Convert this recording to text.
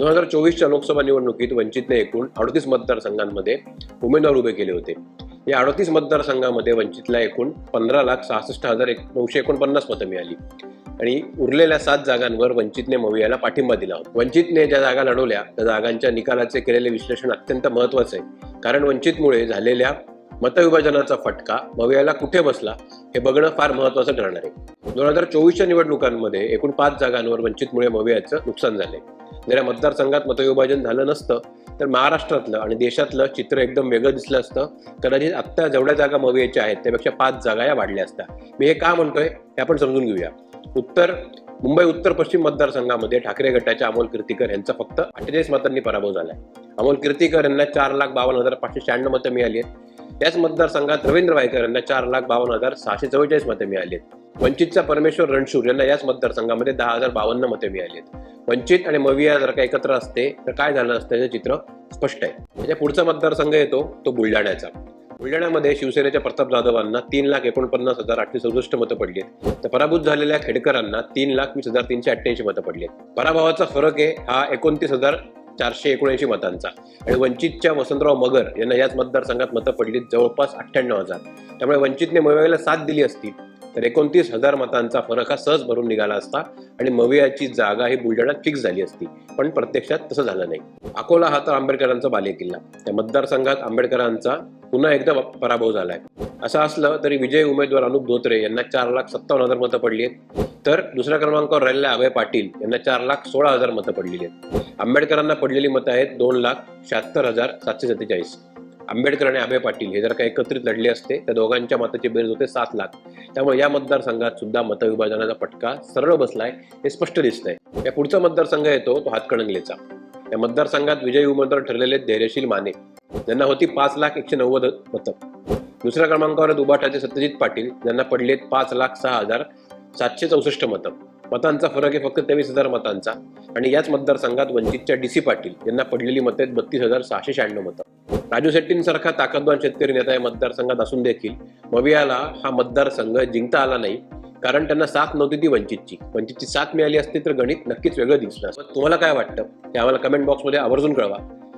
दोन हजार चोवीसच्या लोकसभा निवडणुकीत वंचितने एकूण अडतीस मतदारसंघांमध्ये उमेदवार उभे केले होते. या अडतीस मतदारसंघामध्ये वंचितला एकूण पंधरा लाख सहासष्ट हजार एक नऊशे एकोणपन्नास मतं मिळाली. आणि उरलेल्या सात जागांवर वंचितने मवियाला पाठिंबा दिला होता. वंचितने ज्या जागा लढवल्या त्या जागांच्या निकालाचे केलेले विश्लेषण अत्यंत महत्त्वाचे आहे. कारण वंचितमुळे झालेल्या मतविभाजनाचा फटका मवियाला कुठे बसला हे बघणं फार महत्वाचं ठरणार आहे. दोन हजार चोवीसच्या निवडणुकांमध्ये एकूण पाच जागांवर वंचितमुळे मवियाचं नुकसान झाले जर या मतदारसंघात मतविभाजन झालं नसतं तर महाराष्ट्रातलं आणि देशातलं चित्र एकदम वेगळं दिसलं असतं. कदाचित आत्ता जेवढ्या जागा मवियाच्या आहेत त्यापेक्षा पाच जागा या वाढल्या असत्या. मी हे का म्हणतोय हे आपण समजून घेऊया. उत्तर मुंबई उत्तर पश्चिम मतदारसंघामध्ये ठाकरे गटाच्या अमोल कीर्तीकर यांचा फक्त अठ्ठेचाळीस मतांनी पराभव झाला आहे अमोल कीर्तीकर यांना चार लाख बावन्न हजार पाचशे शहाण्णव मतं मिळाली आहेत. त्याच मतदारसंघात रवींद्र वायकर यांना चार लाख बावन्न हजार सहाशे चव्वेचाळीस मते मिळाली आहेत. वंचितचा परमेश्वर रणशूर यांना याच मतदारसंघामध्ये दहा हजार बावन्न मते मिळाली आहेत. वंचित आणि मविया जर का एकत्र असते तर काय झालं असतं याचं चित्र स्पष्ट आहे. म्हणजे पुढचा मतदारसंघ येतो तो बुलढाण्याचा. बुलढाण्यामध्ये शिवसेनेच्या प्रताप जाधवांना तीन लाख एकोणपन्नास हजार आठशे चौसष्ट मतं पडली आहेत. तर पराभूत झालेल्या खेडकरांना तीन लाख वीस हजार तीनशे अठ्ठ्याऐंशी मतं पडली आहेत. पराभवाचा फरक आहे हा एकोणतीस हजार चारशे एकोणऐंशी मतांचा. आणि वंचितच्या वसंतराव मगर यांना याच मतदारसंघात मतं पडली जवळपास अठ्ठ्याण्णव हजार. त्यामुळे वंचितने मवियाला साथ दिली असती तर एकोणतीस हजार मतांचा फरक हा सहज भरून निघाला असता आणि मवियाची जागा ही बुलढाण्यात फिक्स झाली असती. पण प्रत्यक्षात तसं झालं नाही. अकोला हा तर आंबेडकरांचा बालेकिल्ला त्या मतदारसंघात आंबेडकरांचा पुन्हा एकदा पराभव झालाय. असं असलं तरी विजय उमेदवार अनुप धोत्रे यांना चार लाख सत्तावन्न हजार मतं पडली आहेत. तर दुसऱ्या क्रमांकावर राहिलेले अभय पाटील. यांना चार लाख सोळा हजार मतं पडलेली आहेत. आंबेडकरांना पडलेली मतं आहेत दोन लाख शहात्तर हजार सातशे सत्तेचाळीस. आंबेडकर आणि अभय पाटील हे जर का एकत्रित लढले असते त्या दोघांच्या मताची बेरज होते सात लाख. त्यामुळे या मतदारसंघात सुद्धा मतविभाजनाचा पटका सरळ बसलाय हे स्पष्ट दिसतंय. या पुढचा मतदारसंघ येतो तो हातकणंगलेचा. या मतदारसंघात विजयी उमेदवार ठरलेले धैर्यशील माने. ज्यांना होती पाच लाख एकशे नव्वद मतं. दुसऱ्या क्रमांकावर दुबाटाचे सत्यजित पाटील. ज्यांना पडलेत पाच लाख सहा हजार सातशे चौसष्ट मतं. मतांचा फरक आहे फक्त तेवीस हजार मतांचा. आणि याच मतदारसंघात वंचितच्या डी सी पाटील यांना पडलेली मतं आहेत बत्तीस हजार सहाशे शहाण्णव मतं. राजू शेट्टींसारखा ताकदवान शेतकरी नेता या मतदारसंघात असून देखील मवियाला हा मतदारसंघ जिंकता आला नाही. कारण त्यांना साथ नव्हती ती वंचितची. वंचितची साथ मिळाली असती तर गणित नक्कीच वेगळं दिसलं असतं. तुम्हाला काय वाटतं? ते आम्हाला कमेंट बॉक्समध्ये आवर्जून कळवा.